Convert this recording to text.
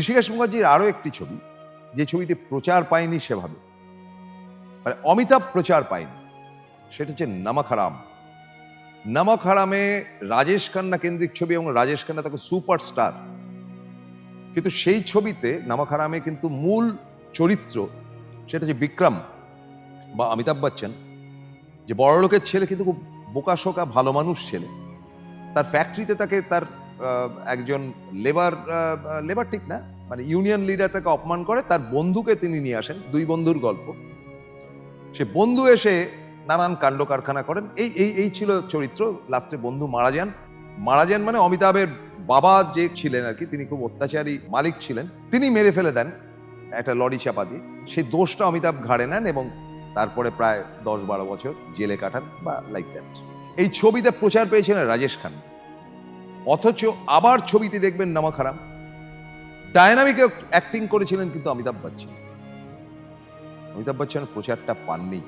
ঋষিকেশ মুখার্জির আরও একটি ছবি, যে ছবিটি প্রচার পায়নি সেভাবে। মানে অমিতাভ প্রচার পায়নি, সেটা হচ্ছে নামক হারামে রাজেশ খান্না কেন্দ্রিক ছবি এবং রাজেশ খান্না তাকে সুপারস্টার। কিন্তু সেই ছবিতে নামক হারামে কিন্তু মূল চরিত্র, সেটা হচ্ছে বিক্রম বা অমিতাভ বচ্চন, যে বড়লোকের ছেলে কিন্তু খুব বোকাশোকা ভালো মানুষ ছেলে। তার ফ্যাক্টরিতে তাকে তার একজন লেবার লেবার ঠিক না মানে ইউনিয়ন লিডার তাকে অপমান করে, তার বন্ধুকে তিনি নিয়ে আসেন, দুই বন্ধুর গল্প। সে বন্ধু এসে নানান কাণ্ড কারখানা করেন। এই এই এই ছিল চরিত্র লাস্টে বন্ধু মারা যান। মারা যান মানে অমিতাভের বাবা যে ছিলেন আর কি, তিনি খুব অত্যাচারী মালিক ছিলেন, তিনি মেরে ফেলে দেন একটা লরি চাপা দিয়ে। সেই দোষটা অমিতাভ ঘাড়ে নেন এবং তারপরে প্রায় দশ বারো বছর জেলে কাটান বা লাইক দ্যাট এই ছবিতে প্রচার পেয়েছিলেন রাজেশ খান। অথচ আবার ছবিটি দেখবেন নামা খারাপ। ডায়নামিকে অ্যাক্টিং করেছিলেন কিন্তু অমিতাভ বচ্চন। অমিতাভ বচ্চনের প্রচারটা পাননি।